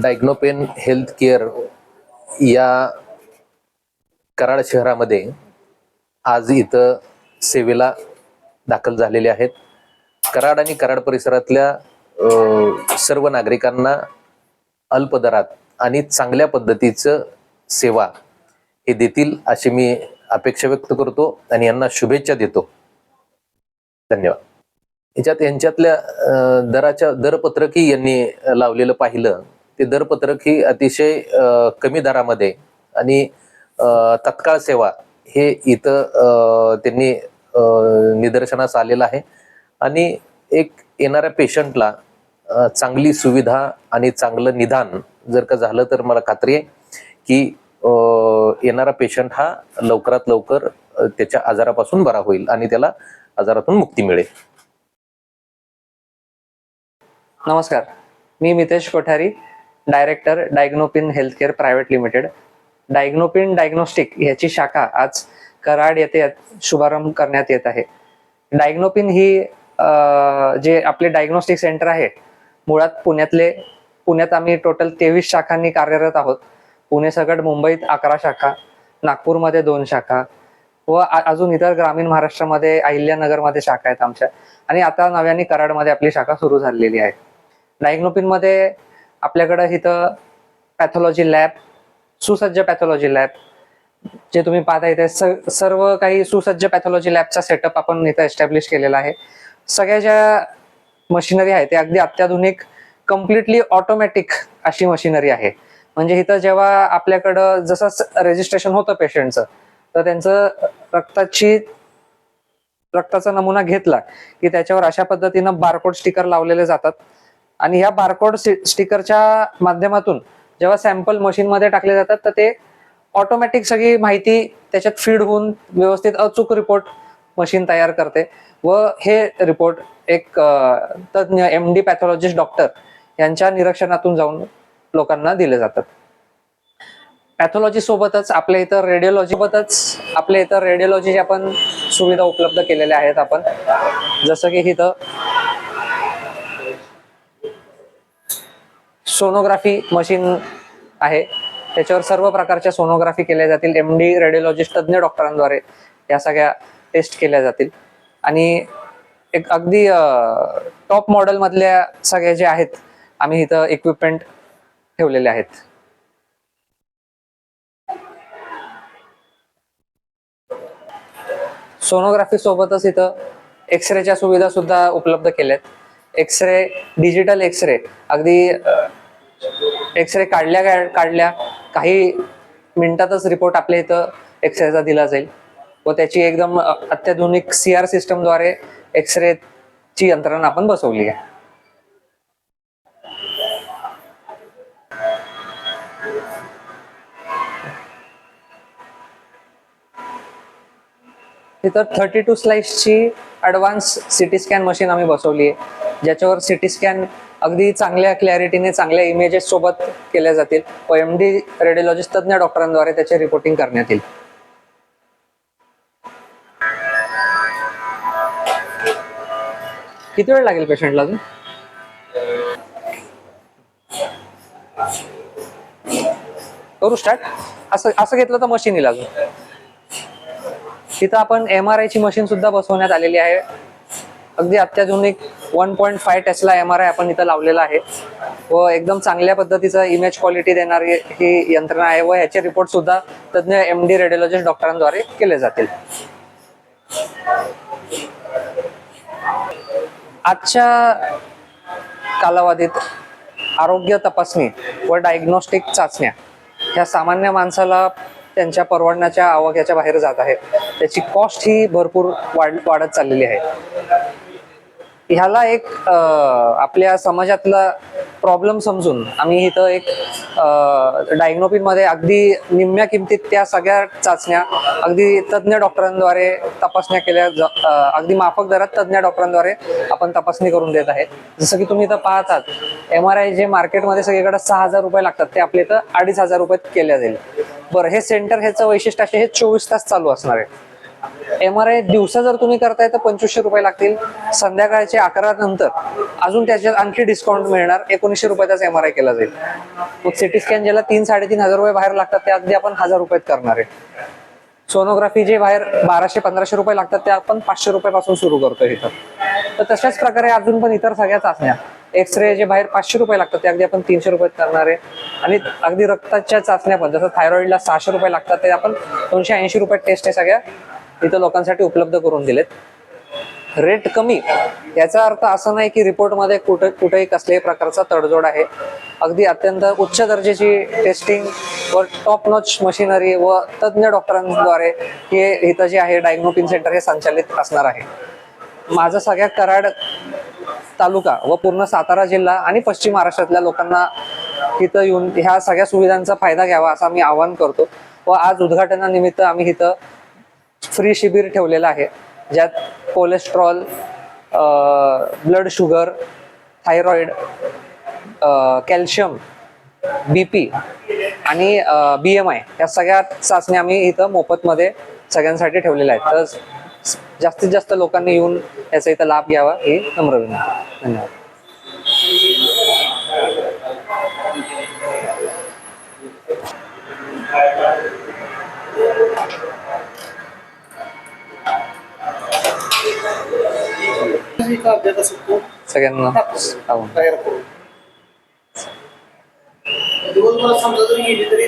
डायग्नोपेन health care या कराड शहरामध्ये आज इथं सेवेला दाखल झालेले आहेत. कराड आणि कराड परिसरातल्या सर्व नागरिकांना अल्प दरात आणि चांगल्या पद्धतीचं सेवा हे देतील अशी मी अपेक्षा व्यक्त करतो आणि यांना शुभेच्छा देतो. धन्यवाद. याच्यात यांच्यातल्या दराच्या दरपत्रकही यांनी लावलेलं पाहिलं. ते दरपत्रक ही अतिशय कमी दरामध्ये आणि तत्काळ सेवा हे इथं त्यांनी निदर्शनास आलेलं आहे. आणि एक येणाऱ्या पेशंटला चांगली सुविधा आणि चांगलं निदान जर का झालं तर मला खात्री आहे की येणारा पेशंट हा लवकरात लवकर त्याच्या आजारापासून बरा होईल आणि त्याला आजारातून मुक्ती मिळेल. नमस्कार. मी Mitesh Kothari. Director Diagnopin healthcare private limited. Diagnopin diagnostic ह्याची शाखा आज कराड येथे शुभारंभ करण्यात येत आहे. डायग्नोपिन ही जे आपले डायग्नोस्टिक सेंटर आहे मुळात पुण्यातले पुण्यात आम्ही टोटल तेवीस शाखांनी कार्यरत आहोत. पुणे सकट मुंबईत अकरा शाखा नागपूरमध्ये दोन शाखा व अजून इतर ग्रामीण महाराष्ट्रामध्ये अहिल्यानगरमध्ये शाखा आहेत आमच्या. आणि आता नव्याने कराडमध्ये आपली शाखा सुरू झालेली आहे. डायग्नोपिनमध्ये आपल्याकडं इथं पॅथॉलॉजी लॅब सुसज्ज पॅथॉलॉजी लॅब जे तुम्ही पाहता इथे सर्व काही सुसज्ज पॅथॉलॉजी लॅबचा सेटअप आपण इथं एस्टॅब्लिश केलेला आहे. सगळ्या ज्या मशिनरी आहे ते अगदी अत्याधुनिक कम्प्लिटली ऑटोमॅटिक अशी मशिनरी आहे. म्हणजे इथं जेव्हा आपल्याकडं जसं रजिस्ट्रेशन होतं पेशंटचं तर त्यांचं रक्ताची रक्ताचा नमुना घेतला की त्याच्यावर अशा पद्धतीनं बारकोड स्टिकर लावलेले जातात. आणि ह्या बारकोड स्टिकरच्या माध्यमातून जेव्हा सॅम्पल मशीनमध्ये टाकले जातात तर ते ऑटोमॅटिक सगळी माहिती त्याच्यात फीड होऊन व्यवस्थित अचूक रिपोर्ट मशीन तयार करते. व हे रिपोर्ट एक तज्ज्ञ एम डी पॅथॉलॉजिस्ट डॉक्टर यांच्या निरीक्षणातून जाऊन लोकांना दिले जातात. पॅथॉलॉजी सोबतच आपल्या इथं रेडिओलॉजीबतच आपल्या इथं रेडिओलॉजीच्या पण सुविधा उपलब्ध केलेल्या आहेत आपण. जसं की इथं सोनोग्राफी मशीन आहे. त्याच्यावर सर्व प्रकारच्या सोनोग्राफी केल्या जातील. एम डी रेडिओलॉजिस्ट तज्ज्ञ डॉक्टरांद्वारे या सगळ्या टेस्ट केल्या जातील. आणि एक अगदी टॉप मॉडेल मधल्या सगळ्या जे आहेत आम्ही इथं इक्विपमेंट ठेवलेले आहेत. सोनोग्राफी सोबतच इथं एक्सरेच्या सुविधा सुद्धा उपलब्ध केल्या आहेत x ray digital x ray अगदी एक्सरे काढल्या काढल्या काही मिनिटातच रिपोर्ट आपल्या इथं एक्सरेचा दिला जाईल. व त्याची एकदम अत्याधुनिक सी आर सिस्टमद्वारे एक्सरेची यंत्रणा आपण बसवली आहे. तिथं थर्टी टू स्लाइसची ॲडव्हान्स सिटी स्कॅन मशीन आम्ही बसवली आहे. ज्याच्यावर सिटी स्कॅन अगदी चांगल्या क्लॅरिटीने चांगल्या इमेजेस सोबत केल्या जातील. व एम डी रेडिओलॉजिस्ट तज्ज्ञ डॉक्टरांद्वारे त्याचे रिपोर्टिंग करण्यात येईल. किती वेळ लागेल पेशंटला अजून? करू स्टार्ट असं असं घेतलं तर मशीन येईल अजून. तिथं आपण एम आर आयची मशीन सुद्धा बसवण्यात आलेली आहे. अगदी अत्याधुनिक one point five tesla M R I आपण इथं लावलेला आहे. व एकदम चांगल्या पद्धतीचं इमेज क्वालिटी देणारी ही यंत्रणा आहे व ह्याचे रिपोर्ट सुद्धा तज्ज्ञ एम डी रेडिओलॉजिस्ट डॉक्टरांद्वारे केले जातील. आजच्या कालावधीत आरोग्य तपासणी व डायग्नोस्टिक चाचण्या ह्या सामान्य माणसाला त्यांच्या परवडण्याच्या आवाक्याच्या बाहेर जात आहे. त्याची कॉस्ट ही भरपूर वाढ वाढत चाललेली आहे. ह्याला एक आपल्या समाजातला प्रॉब्लेम समजून आम्ही इथं एक डायग्नोपिनमध्ये अगदी निम्म्या किमतीत त्या सगळ्या चाचण्या अगदी तज्ज्ञ डॉक्टरांद्वारे तपासण्या केल्या अगदी माफक दरात तज्ज्ञ डॉक्टरांद्वारे आपण तपासणी करून देत आहे. जसं की तुम्ही इथं पाहतात एम आर आय जे मार्केटमध्ये सगळीकडे सहा हजार रुपये लागतात ते आपल्या इथं अडीच हजार रुपयात केल्या जाईल. बरं हे सेंटर ह्याचं वैशिष्ट्य असे हे चोवीस तास चालू असणार आहे. एम आर आय दिवसा जर तुम्ही करताय तर पंचवीसशे रुपये लागतील. संध्याकाळचे अकरा नंतर अजून त्याच्यात आणखी डिस्काउंट मिळणार. एकोणीसशे रुपयाचाच एम आर आय केला जाईल. मग सिटी स्कॅन ज्याला तीन साडेतीन हजार रुपये बाहेर लागतात ते अगदी आपण हजार रुपयात करणार आहे. सोनोग्राफी जे बाहेर बाराशे पंधराशे रुपये लागतात ते आपण पाचशे रुपयापासून सुरू करतो इथं. तर तशाच प्रकारे अजून पण इतर सगळ्या चाचण्या. एक्सरे जे बाहेर पाचशे रुपये लागतात ते अगदी आपण तीनशे रुपयात करणार आहे. आणि अगदी रक्ताच्या चाचण्या पण जसं थायरॉईडला सहाशे रुपये लागतात ते आपण दोनशे ऐंशी रुपयात टेस्ट आहे सगळ्या इथं लोकांसाठी उपलब्ध करून दिलेत. रेट कमी याचा अर्थ असा नाही की रिपोर्टमध्ये कुठे कुठेही कसल्याही प्रकारचा तडजोड आहे. अगदी अत्यंत उच्च दर्जाची टेस्टिंग व टॉप नॉच मशिनरी व तज्ज्ञ डॉक्टरांद्वारे हे इथं जे आहे डायग्नोपिन सेंटर हे संचालित असणार आहे. माझं सगळ्या कराड तालुका व पूर्ण सातारा जिल्हा आणि पश्चिम महाराष्ट्रातल्या लोकांना इथं येऊन ह्या सगळ्या सुविधांचा फायदा घ्यावा असं आम्ही आवाहन करतो. व आज उद्घाटनानिमित्त आम्ही इथं फ्री शिबिर ठेवलेलं आहे. ज्यात cholesterol blood sugar thyroid calcium B P आणि बी एम आय या सगळ्या चाचण्या आम्ही इथं मोफतमध्ये सगळ्यांसाठी ठेवलेल्या आहेत. तर जास्तीत जास्त लोकांनी येऊन याचा इथं लाभ घ्यावा ही नम्र विनंती. धन्यवाद. सगळ्यांना दिवसभरात समजा जरी गेली तरी